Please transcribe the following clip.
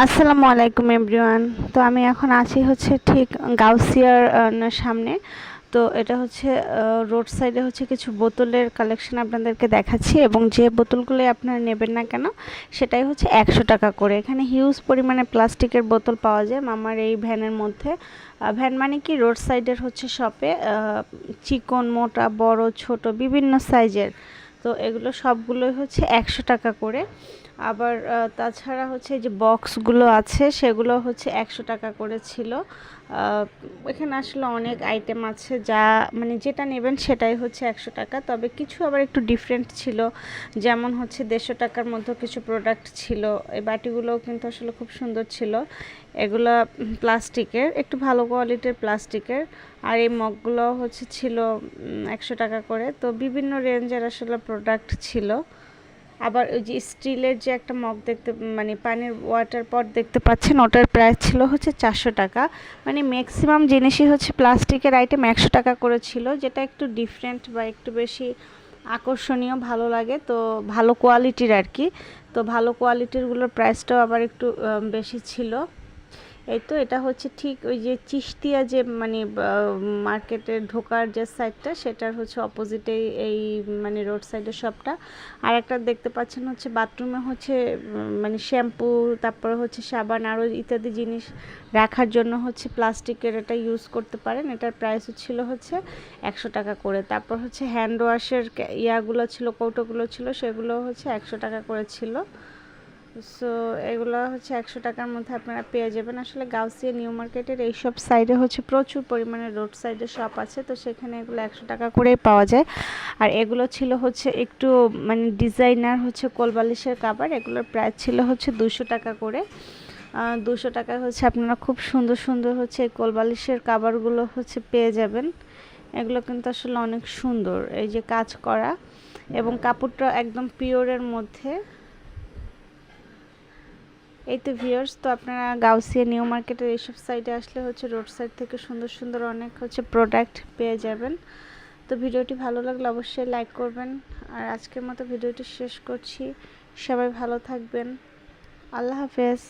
আসসালামু আলাইকুম এভরিওয়ান। তো আমি এখন আছি হচ্ছে ঠিক গাউসিয়ার সামনে। তো এটা হচ্ছে রোড সাইডে হচ্ছে কিছু বোতলের কালেকশন আপনাদেরকে দেখাচ্ছি এবং যে বোতলগুলো আপনারা নেবেন না কেন, সেটাই হচ্ছে একশো টাকা করে। এখানে হিউজ পরিমাণে প্লাস্টিকের বোতল পাওয়া যায় মামার এই ভ্যানের মধ্যে। ভ্যান মানে কি? রোড সাইডের হচ্ছে শপে চিকন, মোটা, বড়, ছোট, বিভিন্ন সাইজের। তো এগুলো সবগুলোই হচ্ছে একশো টাকা করে। আবার তাছাড়া হচ্ছে যে বক্সগুলো আছে, সেগুলো হচ্ছে একশো টাকা করে ছিল। এখানে আসলে অনেক আইটেম আছে যা মানে যেটা নেবেন সেটাই হচ্ছে একশো টাকা। তবে কিছু আবার একটু ডিফারেন্ট ছিল, যেমন হচ্ছে দেড়শো টাকার মধ্যে কিছু প্রোডাক্ট ছিল। এই বাটিগুলোও কিন্তু আসলে খুব সুন্দর ছিল। এগুলো প্লাস্টিকের, একটু ভালো কোয়ালিটির প্লাস্টিকের। আর এই মগগুলো হচ্ছে ছিল একশো টাকা করে। তো বিভিন্ন রেঞ্জের আসলে প্রোডাক্ট ছিল। আবার ওই যে স্টিলের যে একটা মগ দেখতে মানে পানির ওয়াটার পট দেখতে পাচ্ছেন, ওটার প্রাইস ছিল হচ্ছে চারশো টাকা। মানে ম্যাক্সিমাম জিনিসই হচ্ছে প্লাস্টিকের আইটেম একশো টাকা করে ছিল, যেটা একটু ডিফারেন্ট বা একটু বেশি আকর্ষণীয়, ভালো লাগে। তো ভালো কোয়ালিটির আর কি। তো ভালো কোয়ালিটিরগুলোর প্রাইসটাও আবার একটু বেশি ছিল। এই তো এটা হচ্ছে ঠিক ওই যে চিস্তিয়া যে মানে মার্কেটে ঢোকার যে সাইডটা সেটার হচ্ছে অপোজিটেই এই মানে রোড সাইডের শপটা আর একটা দেখতে পাচ্ছেন হচ্ছে বাথরুমে হচ্ছে মানে শ্যাম্পু তারপরে হচ্ছে সাবান আরও ইত্যাদি জিনিস রাখার জন্য হচ্ছে প্লাস্টিকের এটা ইউজ করতে পারেন। এটার প্রাইস ছিল হচ্ছে একশো টাকা করে। তারপর হচ্ছে হ্যান্ড ওয়াশের ইয়াগুলো ছিল, কৌটোগুলো ছিল, সেগুলো হচ্ছে একশো টাকা করে ছিল। সো এগুলো হচ্ছে একশো টাকার মধ্যে আপনারা পেয়ে যাবেন। আসলে গাউসিয়া নিউ মার্কেটের এইসব সাইডে হচ্ছে প্রচুর পরিমাণে রোড সাইডে শপ আছে, তো সেখানে এগুলো একশো টাকা করেই পাওয়া যায়। আর এগুলো ছিল হচ্ছে একটু মানে ডিজাইনার হচ্ছে কোলবালিশের কাবার, এগুলোর প্রাইস ছিল হচ্ছে দুশো টাকা করে। দুশো টাকা হচ্ছে আপনারা খুব সুন্দর সুন্দর হচ্ছে এই কোলবালিশের কাবারগুলো হচ্ছে পেয়ে যাবেন। এগুলো কিন্তু আসলে অনেক সুন্দর, এই যে কাজ করা। এবং কাপড়টা একদম পিওরের মধ্যে। এই তো ভিউয়ার্স তো আপনারা গাউসিয়া নিউ মার্কেটের এইসব সাইডে আসলে হচ্ছে রোড সাইড থেকে সুন্দর সুন্দর অনেক হচ্ছে প্রোডাক্ট পেয়ে যাবেন। তো ভিডিওটি ভালো লাগলে অবশ্যই লাইক করবেন। আর আজকের মতো ভিডিওটি শেষ করছি। সবাই ভালো থাকবেন। আল্লাহ হাফেজ।